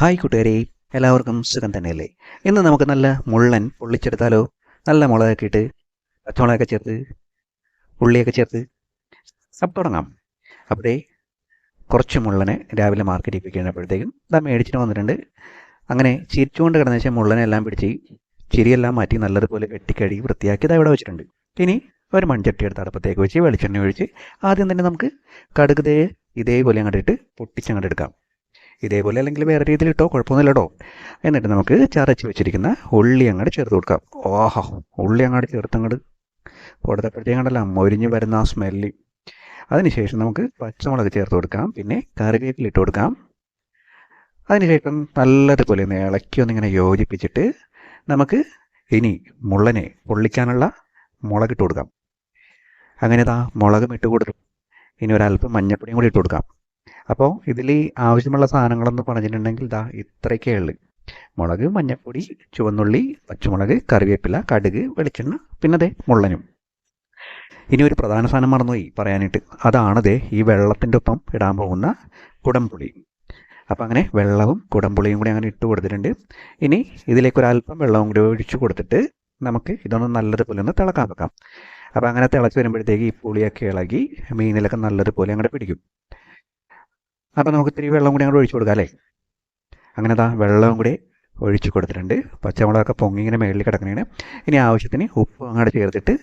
Hi കൂട്ടുകാരെ എല്ലാവർക്കും സുഖം തന്നെയല്ലേ? ഇന്ന് നമുക്ക് നല്ല മുള്ളൻ പൊള്ളിച്ചെടുത്താലോ? നല്ല മുളകൊക്കെ ഇട്ട് പച്ചമുളകൊക്കെ ചേർത്ത് ഉള്ളിയൊക്കെ ചേർത്ത് അപ്പം തുടങ്ങാം. അപ്പോഴേ കുറച്ച് മുള്ളനെ രാവിലെ മാർക്കറ്റിൽ പോയി കഴിഞ്ഞപ്പോഴത്തേക്കും ഇതാ മേടിച്ചിട്ട് വന്നിട്ടുണ്ട്. അങ്ങനെ ചിരിച്ചുകൊണ്ട് കിടന്ന വെച്ചാൽ മുള്ളനെ എല്ലാം പിടിച്ച് ചിരിയെല്ലാം മാറ്റി നല്ലതുപോലെ വെട്ടിക്കഴുകി വൃത്തിയാക്കി ഇതാ ഇവിടെ വെച്ചിട്ടുണ്ട്. ഇനി ഒരു മൺചട്ടി എടുത്ത് അടുപ്പത്തേക്ക് വെച്ച് വെളിച്ചെണ്ണ ഒഴിച്ച് ആദ്യം തന്നെ നമുക്ക് കടുകതേ ഇതേപോലെ അങ്ങോട്ടിട്ട് പൊട്ടിച്ചങ്ങോട്ട് എടുക്കാം. ഇതേപോലെ അല്ലെങ്കിൽ വേറെ രീതിയിൽ ഇട്ടോ കുഴപ്പമൊന്നുമില്ല കേട്ടോ എന്നിട്ട് നമുക്ക് ചതച്ച് വെച്ചിരിക്കുന്ന ഉള്ളി അങ്ങോട്ട് ചേർത്ത് കൊടുക്കാം. ഓഹോ ഉള്ളി അങ്ങോട്ട് ചേർത്തങ്ങോട്ട് കൊടുത്തപ്പോഴത്തേക്കണ്ടല്ല മൊരിഞ്ഞ് വരുന്ന ആ സ്മെല്ല് അതിനുശേഷം നമുക്ക് പച്ചമുളക് ചേർത്ത് കൊടുക്കാം പിന്നെ കറിവേപ്പില ഇട്ട് കൊടുക്കാം. അതിനുശേഷം നല്ലതുപോലെ ഒന്ന് ഇളക്കി ഒന്നിങ്ങനെ യോജിപ്പിച്ചിട്ട് നമുക്ക് ഇനി മുള്ളനെ പൊള്ളിക്കാനുള്ള മുളക് ഇട്ട് കൊടുക്കാം. അങ്ങനെ ഇതാ മുളകും ഇട്ട് കൊടുത്തു. ഇനി ഒരല്പം മഞ്ഞപ്പൊടിയും കൂടി ഇട്ട് കൊടുക്കാം. അപ്പോൾ ഇതിൽ ആവശ്യമുള്ള സാധനങ്ങളെന്ന് പറഞ്ഞിട്ടുണ്ടെങ്കിൽ ഇതാ ഇത്രയൊക്കെ ഉള്ളു. മുളക് മഞ്ഞൾപ്പൊടി ചുവന്നുള്ളി പച്ചമുളക് കറിവേപ്പില കടുക് വെളിച്ചെണ്ണ പിന്നെ അതെ മുള്ളനും. ഇനി ഒരു പ്രധാന സാധനം മറന്നുപോയി പറയാനായിട്ട്. അതാണതേ ഈ വെള്ളത്തിന്റെ ഒപ്പം ഇടാൻ പോകുന്ന കുടംപുളി. അപ്പം അങ്ങനെ വെള്ളവും കുടംപുളിയും കൂടി അങ്ങനെ ഇട്ട് കൊടുത്തിട്ടുണ്ട്. ഇനി ഇതിലേക്ക് ഒരല്പം വെള്ളവും കൂടി ഒഴിച്ചു കൊടുത്തിട്ട് നമുക്ക് ഇതൊന്ന് നല്ലതുപോലെ ഒന്ന് തിളക്കാൻ വെക്കാം. അപ്പം അങ്ങനെ തിളച്ച് വരുമ്പോഴത്തേക്ക് ഈ പുളിയൊക്കെ ഇളകി മീനിലൊക്കെ നല്ലതുപോലെ അങ്ങോട്ട് പിടിക്കും. അപ്പം നമുക്ക് ഇത്തിരി വെള്ളം കൂടി അങ്ങോട്ട് ഒഴിച്ചു കൊടുക്കാം അല്ലേ? അങ്ങനെ ദാ വെള്ളവും കൂടി ഒഴിച്ചു കൊടുത്തിട്ടുണ്ട്. പച്ചമുളകൊക്കെ പൊങ്ങി ഇങ്ങനെ മേളിൽ കിടക്കണേന് ഇനി ആവശ്യത്തിന് ഉപ്പ് അങ്ങോട്ട് ചേർത്തിട്ട്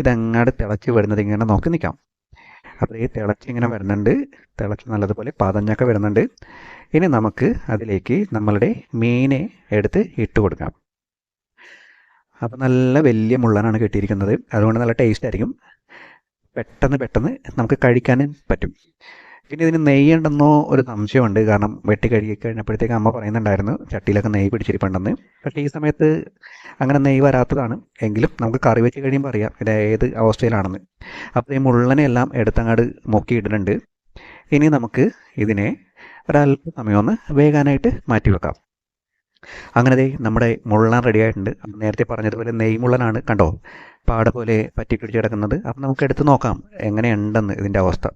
ഇതങ്ങോട്ട് തിളച്ച് വരുന്നത് ഇങ്ങനെ നോക്കി നിൽക്കാം അപ്പോൾ ഈ തിളച്ച് ഇങ്ങനെ വരുന്നുണ്ട്. തിളച്ച് നല്ലതുപോലെ പതഞ്ഞൊക്കെ വരുന്നുണ്ട്. ഇനി നമുക്ക് അതിലേക്ക് നമ്മളുടെ മീനെ എടുത്ത് ഇട്ട് കൊടുക്കാം. അപ്പോൾ നല്ല വലിയ മുള്ളനാണ് കിട്ടിയിരിക്കുന്നത്. അതുകൊണ്ട് നല്ല ടേസ്റ്റ് ആയിരിക്കും. പെട്ടെന്ന് പെട്ടെന്ന് നമുക്ക് കഴിക്കാനും പറ്റും. പിന്നെ ഇതിന് നെയ്യുണ്ടെന്നോ ഒരു സംശയമുണ്ട്. കാരണം വെട്ടി കഴുകി കഴിഞ്ഞപ്പോഴത്തേക്ക് അമ്മ പറയുന്നുണ്ടായിരുന്നു ചട്ടിയിലൊക്കെ നെയ്യ് പിടിച്ചിരിപ്പുണ്ടെന്ന്. പക്ഷേ ഈ സമയത്ത് അങ്ങനെ നെയ്യ് വരാത്തതാണ്. എങ്കിലും നമുക്ക് കറി വെച്ച് കഴിയുമ്പോൾ അറിയാം ഇത് ഏത് അവസ്ഥയിലാണെന്ന്. അപ്പോൾ ഈ മുള്ളനെല്ലാം എടുത്തങ്ങാട് മുക്കിയിടുന്നുണ്ട്. ഇനി നമുക്ക് ഇതിനെ ഒരല്പ ഒന്ന് വേകാനായിട്ട് മാറ്റി വെക്കാം. അങ്ങനെ ദേ നമ്മുടെ മുള്ളൻ റെഡി ആയിട്ടുണ്ട്. നേരത്തെ പറഞ്ഞതുപോലെ നെയ് മുള്ളനാണ്. കണ്ടോ? പാട പോലെ പറ്റി പിടിച്ച് കിടക്കുന്നത്. അപ്പം നമുക്ക് എടുത്ത് നോക്കാം എങ്ങനെയുണ്ടെന്ന് ഇതിന്റെ അവസ്ഥ.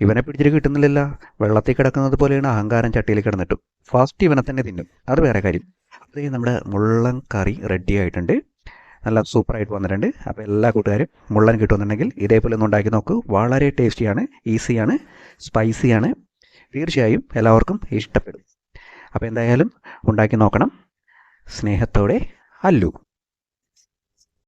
ഇവനെ പിടിച്ചിട്ട് കിട്ടുന്നില്ലല്ല. വെള്ളത്തിൽ കിടക്കുന്നത് പോലെയാണ് അഹങ്കാരം ചട്ടിയിൽ കിടന്നിട്ടും. ഫാസ്റ്റ് ഇവനെ തന്നെ തിന്നും. അത് വേറെ കാര്യം. അത് നമ്മുടെ മുള്ളൻ കറി റെഡി ആയിട്ടുണ്ട്. നല്ല സൂപ്പറായിട്ട് വന്നിട്ടുണ്ട്. അപ്പോൾ എല്ലാ കൂട്ടുകാരും മുള്ളൻ കിട്ടുമെന്നുണ്ടെങ്കിൽ ഇതേപോലെ ഒന്ന് ഉണ്ടാക്കി നോക്കൂ. വളരെ ടേസ്റ്റിയാണ് ഈസിയാണ് സ്പൈസിയാണ് തീർച്ചയായും എല്ലാവർക്കും ഇഷ്ടപ്പെടും. അപ്പോൾ എന്തായാലും ഉണ്ടാക്കി നോക്കണം. സ്നേഹത്തോടെ അല്ലു.